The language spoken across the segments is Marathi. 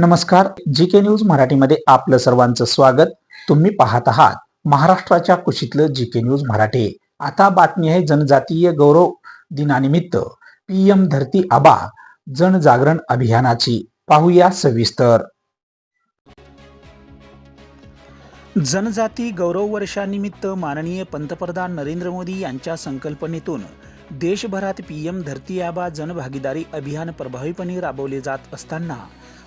नमस्कार जी के न्यूज मराठीमध्ये आपलं सर्वांचं स्वागत. तुम्ही पाहत आहात महाराष्ट्राच्या कुशीतलं जी के न्यूज मराठी. आता बातमी आहे जनजातीय गौरव दिनानिमित्त. पीएम धरती आबा जनजागरण अभियानाची. पाहूया सविस्तर. जनजाती गौरव वर्षानिमित्त माननीय पंतप्रधान नरेंद्र मोदी यांच्या संकल्पनेतून देशभरात पी एम धरती आबा जनभागीदारी अभियान प्रभावीपणे राबवले जात असताना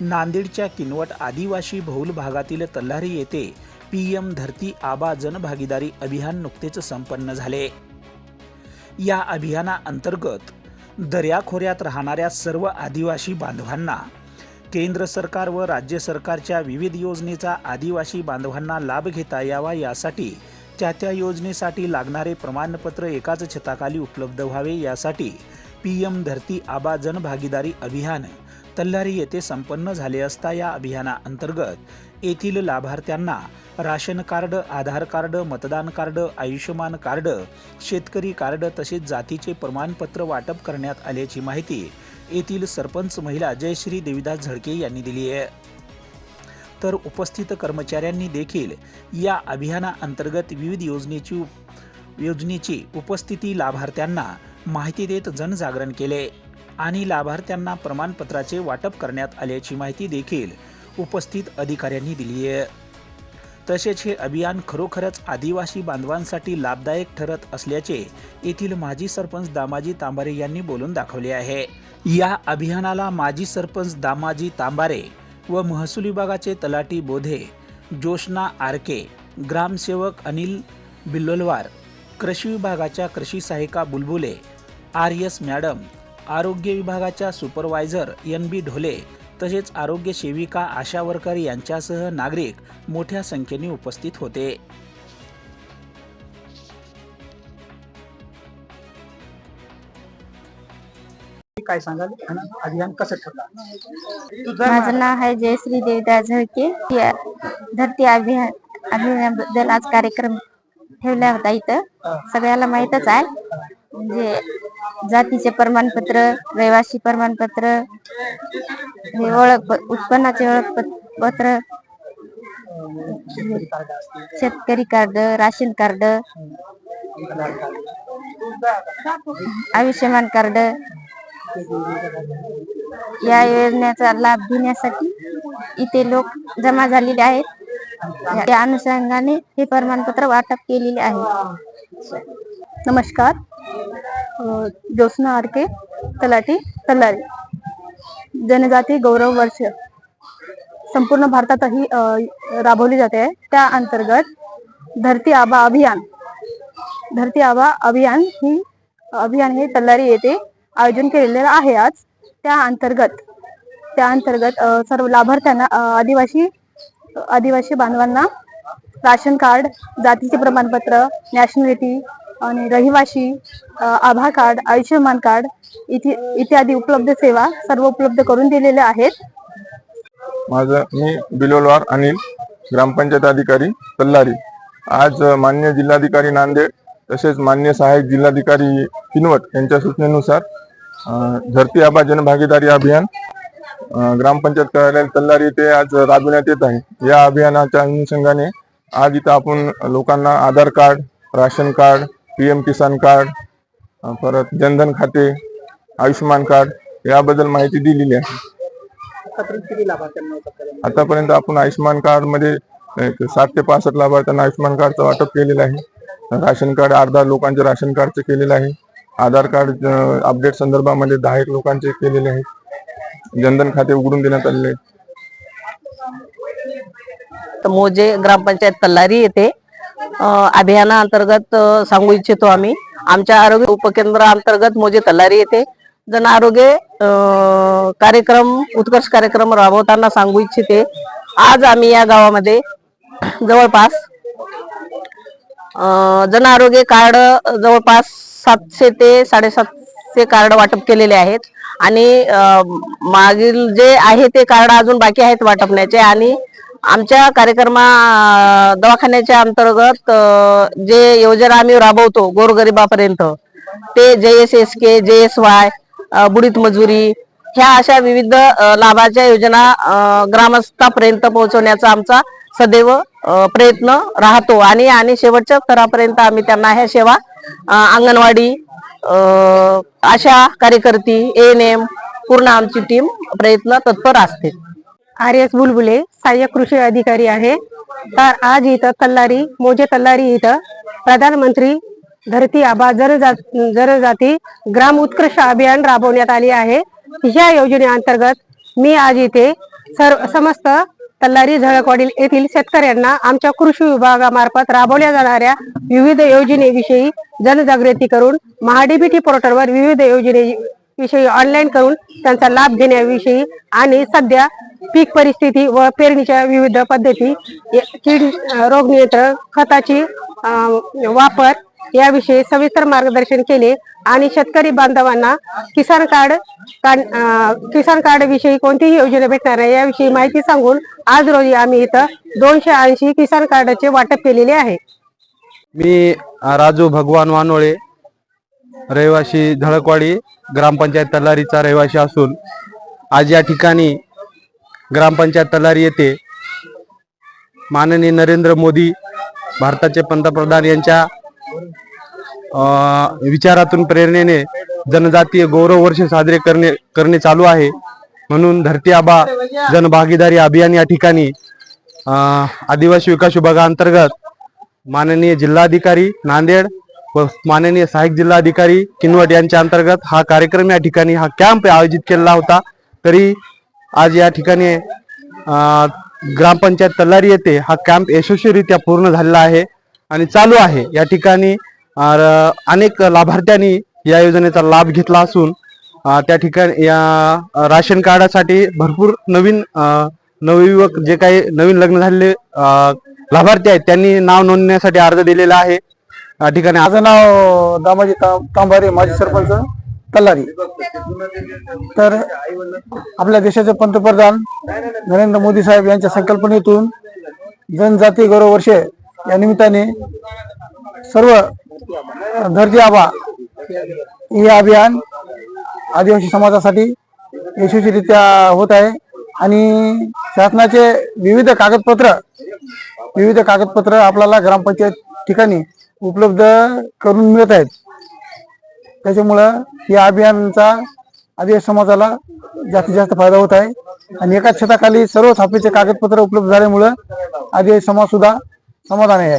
नांदेडच्या किनवट आदिवासी बहुल भागातील तल्हारी येथे पी एम धरती आबा जनभागीदारी अभियान नुकतेच संपन्न झाले. या अभियानाअंतर्गत दर्याखोऱ्यात राहणाऱ्या सर्व आदिवासी बांधवांना केंद्र सरकार व राज्य सरकारच्या विविध योजनेचा आदिवासी बांधवांना लाभ घेता यावा यासाठी त्या त्या योजनेसाठी लागणारे प्रमाणपत्र एकाच छताखाली उपलब्ध व्हावे यासाठी पी एम धरती आबा जनभागीदारी अभियान तल्हारी येथे संपन्न झाले असता या अभियानाअंतर्गत येथील लाभार्थ्यांना राशन कार्ड आधार कार्ड मतदान कार्ड आयुष्यमान कार्ड शेतकरी कार्ड तसेच जातीचे प्रमाणपत्र वाटप करण्यात आल्याची माहिती येथील सरपंच महिला जयश्री देविदास झडके यांनी दिली आहे. तर उपस्थित कर्मचाऱ्यांनी देखील या अभियानाअंतर्गत विविध योजनेची योजनेची उपस्थिती लाभार्थ्यांना माहिती देत जनजागरण केले आणि लाभार्थ्यांना प्रमाणपत्राचे वाटप करण्यात आल्याची माहिती देखील उपस्थित अधिकाऱ्यांनी दिली आहे. तसेच हे अभियान खरोखरच आदिवासी बांधवांसाठी लाभदायक ठरत असल्याचे येथील माजी सरपंच दामाजी तांबारे यांनी बोलून दाखवले आहे. या अभियानाला माजी सरपंच दामाजी तांबारे व महसूल विभागाचे तलाटी बोधे जोशना आरके ग्रामसेवक अनिल बिल्लोलवार कृषी विभागाच्या कृषी सहायिका बुलबुले आर एस मॅडम आरोग्य विभागाच्या सुपरवायझर एन बी ढोले तसेच आरोग्य सेविका आशा वरकर यांच्यासह नागरिक मोठ्या संख्येने उपस्थित होते. काय सांगाल? आणि अभियान कसं ठरलं? माझं नाव आहे जयश्री देवदास झळके धरती अभियान अभियानाबद्दल आज कार्यक्रम ठेवला होता इथं. सगळ्याला माहीतच आहे. म्हणजे जातीचे प्रमाणपत्र रहिवासी प्रमाणपत्र हे ओळख उत्पन्नाचे ओळखपत्र शेतकरी card ration card. Ayushman card या योजनेचा लाभ घेण्यासाठी इथे लोक जमा झालेले आहेत. त्या अनुषंगाने हे प्रमाणपत्र वाटप केलेले आहे. नमस्कार. ज्योत्ना आरके तलाटी तल्लारी. जनजाती गौरव वर्ष. संपूर्ण भारतातही अ, राबवली जाते. त्या अंतर्गत धरती आबा अभियान. धरती आबा अभियान ही अभियान हे तल्लारी येते आयोजन केलेले आहे आज. त्या अंतर्गत त्या अंतर्गत सर्व लाभार्थ्यांना आदिवासी आदिवासी बांधवांना राशन कार्ड जातीचे प्रमाणपत्र नॅशनॅलिटी आणि रहिवाशी आभा कार्ड आयुष्यमान कार्ड इथे इत्यादी उपलब्ध सेवा सर्व उपलब्ध करून दिलेल्या आहेत. माझं मी बिलोलवार अनिल ग्रामपंचायत अधिकारी तल्लारी. आज मान्य जिल्हाधिकारी नांदेड तसेच मान्य सहाय्यक जिल्हाधिकारी किनवट यांच्या सूचनेनुसार धरती आबा जनभागीदारी अभियान ग्रामपंचायत कार्यालय तल्लारी येथे आज राबविण्यात येत आहे. या अभियानाच्या अनुषंगाने आज इथं आपण लोकांना Aadhaar card ration card P M Kisan card परत जनधन खाते आयुष्यमान कार्ड याबद्दल माहिती दिलेली आहे. आतापर्यंत आपण आयुष्यमान कार्डमध्ये साठ ते पासष्ट लाभार्थ्यांना आयुष्यमान कार्डचं वाटप केलेलं आहे. राशन कार्ड अर्धा लोकांचे राशन कार्डचे केलेलं आहे. आधार कार्ड अपडेट संदर्भामध्ये दहा एक लोकांचे केलेले आहेत. जनधन खाते उघडून देण्यात आलेले आहेत. तर मोजे ग्रामपंचायत तल्लारी येथे अभियाना अभियानाअंतर्गत सांगू इच्छितो आम्ही. आमच्या आरोग्य उपकेंद्राअंतर्गत मोजे तल्लारी येथे जन आरोग्य कार्यक्रम उत्कर्ष कार्यक्रम राबवताना सांगू इच्छिते. आज आम्ही या गावामध्ये जवळपास जन आरोग्य कार्ड जवळपास सातशे ते साडेसातशे कार्ड वाटप केलेले आहेत. आणि मागील जे आहे ते कार्ड अजून बाकी आहेत वाटपण्याचे. आणि आमच्या कार्यक्रमा दवाखान्याच्या अंतर्गत जे योजना आम्ही राबवतो गोरगरिबापर्यंत ते जे एस एस के जे एस वाय बुडीत मजुरी ह्या अशा विविध लाभाच्या योजना ग्रामस्थापर्यंत पोहोचवण्याचा आमचा सदैव प्रयत्न राहतो. आणि आणि शेवटच्या स्तरापर्यंत आम्ही त्यांना ह्या सेवा अंगणवाडी अ, आशा कार्यकर्ती एन एम पूर्ण आमची टीम प्रयत्न तत्पर असते. आर एस बुलबुले सहाय्यक कृषी अधिकारी आहे. तर आज इथं तल्लारी मोजे तल्लारी इथं प्रधानमंत्री धरती आबा जनजात जनजाती ग्राम उत्कृष्ट अभियान राबवण्यात आले आहे. या योजनेअंतर्गत मी आज इथे सर्व समस्त तल्लारी झळकवाडील येथील शेतकऱ्यांना आमच्या कृषी विभागामार्फत राबवल्या जाणाऱ्या विविध योजनेविषयी जनजागृती करून महाडीबीटी पोर्टलवर विविध योजने विषयी ऑनलाईन करून त्यांचा लाभ घेण्याविषयी आणि सध्या पीक परिस्थिती व पेरणीच्या विविध पद्धती कीड रोग नियंत्रण खताची वापर याविषयी सविस्तर मार्गदर्शन केले. आणि शेतकरी बांधवांना किसान कार्ड किसान कार्ड विषयी कोणतीही योजना भेटणार नाही याविषयी माहिती सांगून आज रोजी आम्ही इथं दोनशे ऐंशी किसान कार्डाचे वाटप केलेले आहे. मी राजू भगवान वानोळे रहिवासी झळकवाडी ग्रामपंचायत तलारीचा रहिवासी असून आज या ठिकाणी ग्रामपंचायत तलारी येथे माननीय नरेंद्र मोदी भारताचे पंतप्रधान यांच्या विचारातून प्रेरणेने जनजातीय गौरव वर्ष साजरे करणे करणे चालू आहे. म्हणून धरती आबा जनभागीदारी अभियान या ठिकाणी आदिवासी विकास विभागाअंतर्गत माननीय जिल्हाधिकारी नांदेड व माननीय सहाय्यक जिल्हाधिकारी किनवट यांच्या अंतर्गत हा कार्यक्रम या ठिकाणी हा कॅम्प आयोजित केलेला होता. तरी आज या ठिकाणी ग्रामपंचायत तल्लारी येथे हा कॅम्प यशस्वीरित्या पूर्ण झालेला आहे आणि चालू आहे. या ठिकाणी अनेक लाभार्थ्यांनी या योजनेचा लाभ घेतला असून त्या ठिकाणी या राशन कार्डासाठी भरपूर नवीन नवयुवक जे काही नवीन लग्न झालेले लाभार्थी आहेत त्यांनी नाव नोंदण्यासाठी अर्ज दिलेला आहे. या ठिकाणी माझं नाव दामाजी तांबारे माजी सरपंच तल्लारी. तर आपल्या देशाचे पंतप्रधान नरेंद्र मोदी साहेब यांच्या संकल्पनेतून जनजाती गौरव वर्षे या निमित्ताने सर्व धरती आबा हे अभियान आदिवासी समाजासाठी यशस्वीरित्या होत आहे आणि शासनाचे विविध कागदपत्र विविध कागदपत्र आपल्याला ग्रामपंचायत ठिकाणी उपलब्ध करून मिळत आहेत. त्याच्यामुळं या अभियानाचा आदिवासी समाजाला जास्तीत जास्त फायदा होत आहे. आणि एकाच छताखाली सर्व थापीचे कागदपत्र उपलब्ध झाल्यामुळं आदिवासी समाज सुद्धा समाधानी आहे.